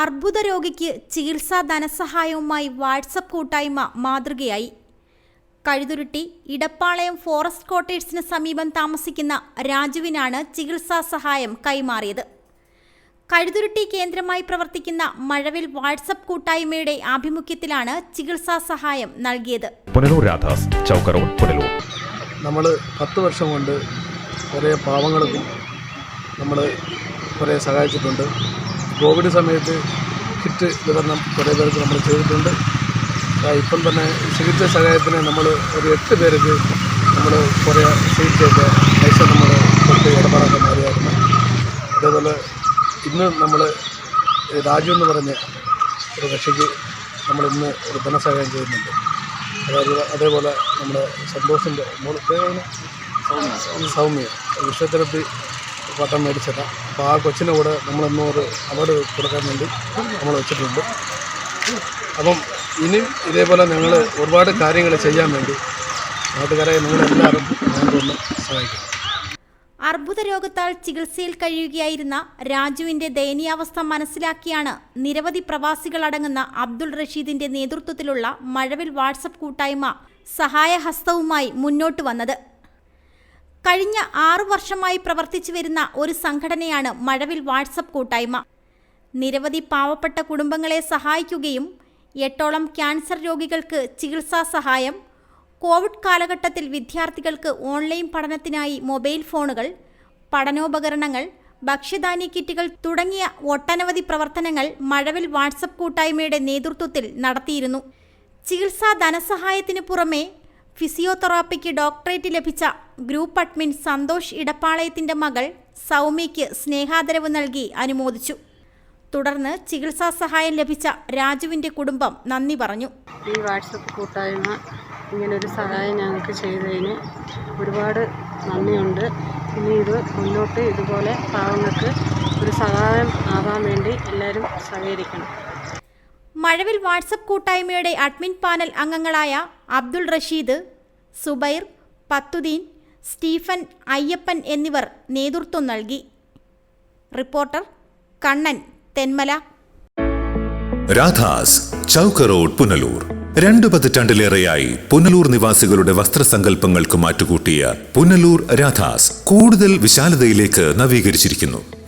അർബുദ രോഗിക്ക് ചികിത്സാ ധനസഹായവുമായി വാട്സപ്പ് കൂട്ടായ്മ മാതൃകയായി. കഴുതുരുട്ടി ഇടപ്പാളയം ഫോറസ്റ്റ് ക്വാർട്ടേഴ്സിന് സമീപം താമസിക്കുന്ന രാജുവിനാണ് ചികിത്സാ സഹായം കൈമാറിയത്. കഴുതുരുട്ടി കേന്ദ്രമായി പ്രവർത്തിക്കുന്ന മഴവിൽ വാട്സപ്പ് കൂട്ടായ്മയുടെ ആഭിമുഖ്യത്തിലാണ് ചികിത്സാ സഹായം നൽകിയത്. പുനലൂർ രാധാസ് പുനലൂർ. നമ്മൾ പത്ത് വർഷം കൊണ്ട് കുറേ പാവങ്ങൾക്കും നമ്മൾ കുറേ സഹായിച്ചിട്ടുണ്ട്. കോവിഡ് സമയത്ത് കിറ്റ് വിതരണം കുറേ പേർക്ക് നമ്മൾ ചെയ്തിട്ടുണ്ട്. ഇപ്പം തന്നെ ചികിത്സ സഹായത്തിന് നമ്മൾ ഒരു എട്ട് പേർക്ക് നമ്മൾ കുറേ സീറ്റൊക്കെ പൈസ നമ്മൾ കൊടുത്ത് ഇടപാടാക്കാൻ മാറിയായിരുന്നു അതേപോലെ ഇന്ന് നമ്മൾ രാജു എന്ന് പറഞ്ഞ ഒരു കക്ഷിക്ക് നമ്മൾ ഇന്ന് ഒരു ധനസഹായം ചെയ്യുന്നുണ്ട്. അതായത് അതേപോലെ നമ്മുടെ സന്തോഷിന്റെ മോൾ സൗമ്യ. വിശ്വത്തിലെത്തി പട്ടം മേടിച്ചതാണ് അപ്പോൾ ആ കൊച്ചിന്റെ കൂടെ നമ്മൾ അവാർഡ് കൊടുക്കാൻ വേണ്ടി നമ്മൾ വെച്ചിട്ടുണ്ട്. അപ്പം ഇനിയും ഇതേപോലെ ഞങ്ങൾ ഒരുപാട് കാര്യങ്ങൾ ചെയ്യാൻ വേണ്ടി നാട്ടുകാരെ നിങ്ങളെല്ലാവരും ഞങ്ങൾക്കൊന്ന് സഹായിക്കും അർബുദ രോഗത്താൽ ചികിത്സയിൽ കഴിയുകയായിരുന്ന രാജുവിന്റെ ദയനീയാവസ്ഥ മനസ്സിലാക്കിയാണ് നിരവധി പ്രവാസികളടങ്ങുന്ന അബ്ദുൾ റഷീദിന്റെ നേതൃത്വത്തിലുള്ള മഴവിൽ വാട്സപ്പ് കൂട്ടായ്മ സഹായഹസ്തവുമായി മുന്നോട്ട് വന്നത്. കഴിഞ്ഞ ആറു വർഷമായി പ്രവർത്തിച്ചു വരുന്ന ഒരു സംഘടനയാണ് മഴവിൽ വാട്സപ്പ് കൂട്ടായ്മ. നിരവധി പാവപ്പെട്ട കുടുംബങ്ങളെ സഹായിക്കുകയും എട്ടോളം ക്യാൻസർ രോഗികൾക്ക് ചികിത്സാ സഹായം കോവിഡ് കാലഘട്ടത്തിൽ വിദ്യാർത്ഥികൾക്ക് ഓൺലൈൻ പഠനത്തിനായി മൊബൈൽ ഫോണുകൾ പഠനോപകരണങ്ങൾ ഭക്ഷ്യധാന്യ കിറ്റുകൾ തുടങ്ങിയ ഒട്ടനവധി പ്രവർത്തനങ്ങൾ മഴവിൽ വാട്സപ്പ് കൂട്ടായ്മയുടെ നേതൃത്വത്തിൽ നടത്തിയിരുന്നു. ചികിത്സാ ധനസഹായത്തിനു പുറമെ ഫിസിയോതെറാപ്പിക്ക് ഡോക്ടറേറ്റ് ലഭിച്ച ഗ്രൂപ്പ് അഡ്മിൻ സന്തോഷ് ഇടപ്പാളയത്തിന്റെ മകൾ സൗമ്യയ്ക്ക് സ്നേഹാദരവ് നൽകി അനുമോദിച്ചു. തുടർന്ന് ചികിത്സാ സഹായം ലഭിച്ച രാജുവിന്റെ കുടുംബം നന്ദി പറഞ്ഞു. ഈ വാട്സപ്പ് കൂട്ടായ്മ ഇങ്ങനൊരു സഹായം ഞങ്ങൾക്ക് ചെയ്തതിന് ഒരുപാട് നന്ദിയുണ്ട്. ഇനി ഇത് മുന്നോട്ട് ഇതുപോലെ പാവങ്ങൾക്ക് ഒരു സഹായം ആവാൻ വേണ്ടി എല്ലാവരും സഹകരിക്കണം. മഴവിൽ വാട്സപ്പ് കൂട്ടായ്മയുടെ അഡ്മിൻ പാനൽ അംഗങ്ങളായ അബ്ദുൾ റഷീദ് സുബൈർ പത്തുദീൻ സ്റ്റീഫൻ അയ്യപ്പൻ എന്നിവർ നേതൃത്വം നൽകി. റിപ്പോർട്ടർ കണ്ണൻ തെന്മല. രാധാസ് ചൗക്ക് റോഡ് പുനലൂർ. രണ്ടു പതിറ്റാണ്ടിലേറെയായി പുനലൂർ നിവാസികളുടെ വസ്ത്രസങ്കല്പങ്ങൾക്ക് മാറ്റുകൂട്ടിയ പുനലൂർ രാധാസ് കൂടുതൽ വിശാലതയിലേക്ക് നവീകരിച്ചിരിക്കുന്നു.